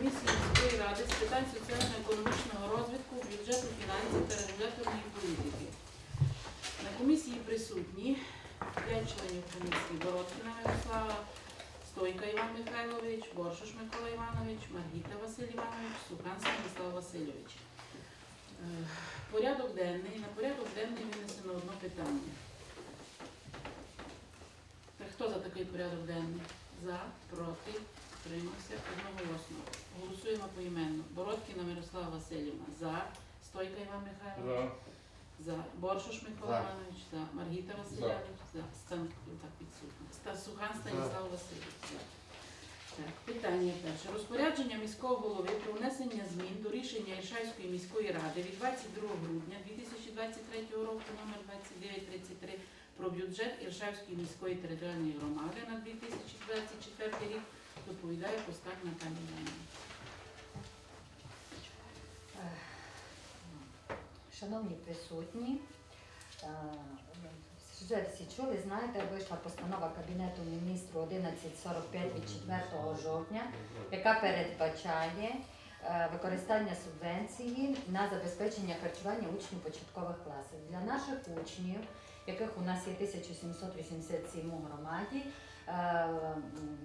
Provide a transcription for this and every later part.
комісії міської ради з питань соціально-економічного розвитку, бюджету, фінансів та регуляторної політики. На комісії присутні п'ять членів комісії Бородкіна Мирослава, Стойка Іван Михайлович, Боршуш Микола Іванович, Маргіта Василь Іванович, Сукан Станіслав Васильович. Е, Порядок денний. На порядок денний винесено одне питання. Хто за такий порядок денний? За, проти, Утримався одноголосно. Голосуємо поіменно. Бородкіна Мирослава Васильівна. За. Стойка Іван Михайлович. За. Боршуш Микола За. Іванович. За. Маргіта Васильович. За. Стан... Так, підсутня. Ста... Сухан Станіслав Васильович. За. Так, питання перше. Розпорядження міського голови про внесення змін до рішення Іршавської міської ради від 22 грудня 2023 року номер 2933 про бюджет Іршавської міської територіальної громади на 2024 рік доповідає Костак Наталія Іванівна. Шановні присутні, е, вже всі чули, знаєте, вийшла постанова Кабінету міністрів 1145 від 4 жовтня, яка передбачає е, використання субвенції на забезпечення харчування учнів початкових класів. Для наших учнів, яких у нас є 1787 у громаді, е,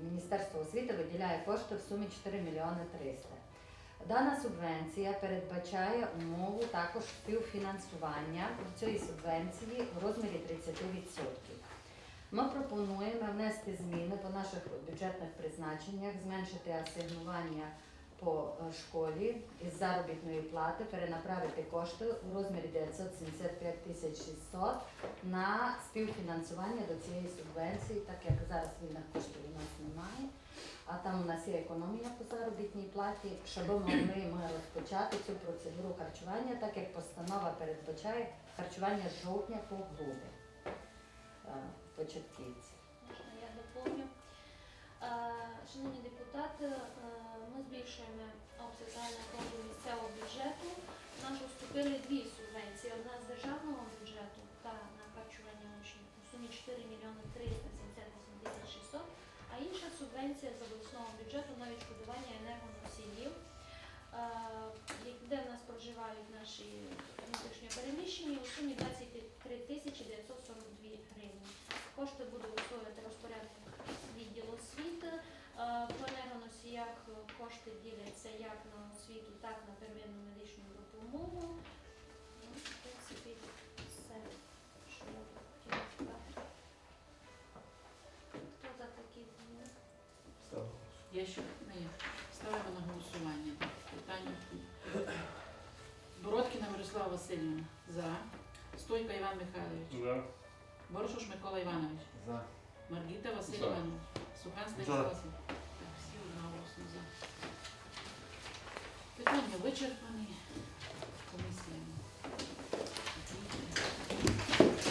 Міністерство освіти виділяє кошти в сумі 4 мільйони 300. Дана субвенція передбачає умову також співфінансування цієї субвенції в розмірі 30%. Ми пропонуємо внести зміни по наших бюджетних призначеннях, зменшити асигнування по е, школі із заробітної плати, перенаправити кошти у розмірі 975 тисяч 600 на співфінансування до цієї субвенції, так як зараз вільних коштів у нас немає. А там у нас є економія по заробітній платі, щоб могли ми розпочати цю процедуру харчування, так як постанова передбачає харчування з жовтня по грудень е, початківці. Можна я доповню. Е, Шановні депутати, збільшуємо обсяг фонду місцевого бюджету. У нас поступили дві субвенції. Одна з державного бюджету та на харчування учнів у сумі 4 мільйони 378 тисяч 600, а інша субвенція з обласного бюджету на відшкодування енергоносіїв, е, де в нас проживають наші внутрішньо переміщені у сумі 23 тисячі 942 кошти діляться як на освіту, так на первинну медичну допомогу. Ну, в принципі, все, що я хотіла сказати. Хто за такі зміни? Я ще не ставимо на голосування. Питання. Бородкіна Мирослава Васильівна. За. Стойка Іван Михайлович. За. Боршуш Микола Іванович. За. Маргіта Василь За. Іванович. Сухан Станіслав Васильович. Так, всі одноголосно за. Питання вичерпані.